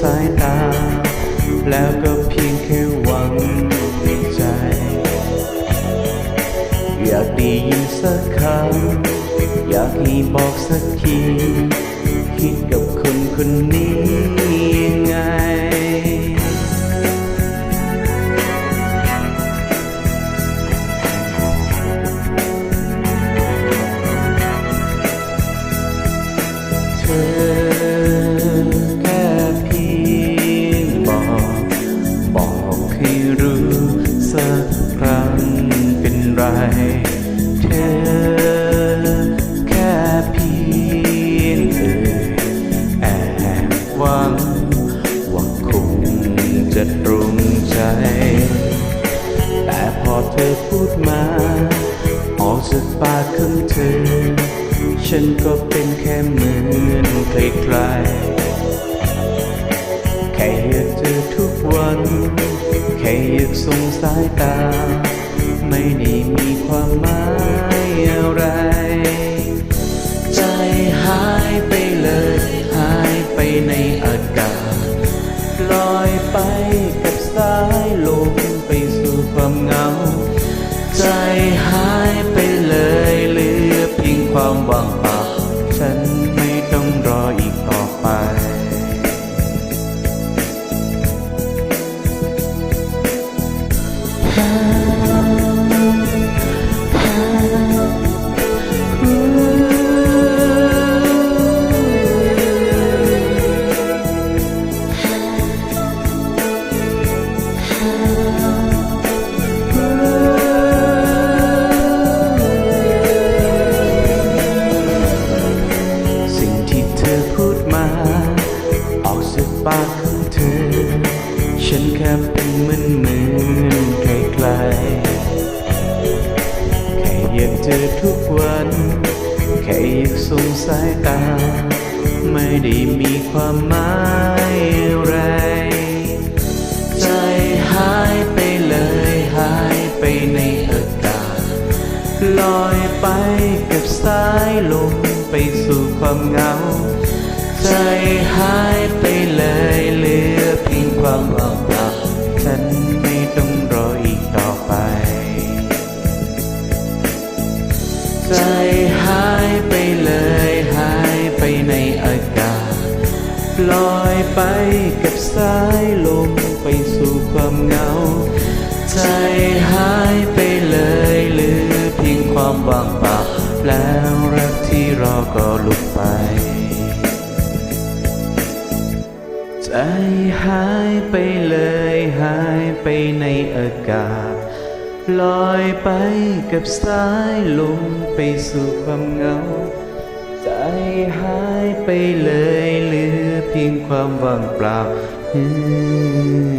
สายตา แล้วก็เพียงแค่หวังในใจ อยากได้ยินสักคำอยากให้บอกสักทีคิดกับคนคนนี้ยังไงเธอ หวังว่าคงจะตรงใจ แต่พอเธอพูดมา ออกจากปากของเธอ ฉันก็เป็นแค่เหมือนใครๆแค่อยากเจอทุกวัน แค่อยากส่งสายตา ไม่ได้มีความหมาย ปากของเธอ ฉันแค่เป็นเหมือนเหมือน เจอทุกวัน แค่อยากส่งสายตา ไม่ได้มีความหมายอะไร ใจหายไปเลยหายไปในอากาศลอยไปกับสายลมไปสู่ความเหงา ใจหายไปเลยเหลือเพียงความว่า ลอยไปกับสายลมไปสู่ความเหงา ใจหายไปเลยเหลือเพียงความว่างเปล่าแล้วรักที่รอก็ลุกไป ใจหายไปเลยหายไปในอากาศ ลอยไปกับสายลมไปสู่ความเหงา หายไปเลยเหลือเพียงความว่างเปล่าอืม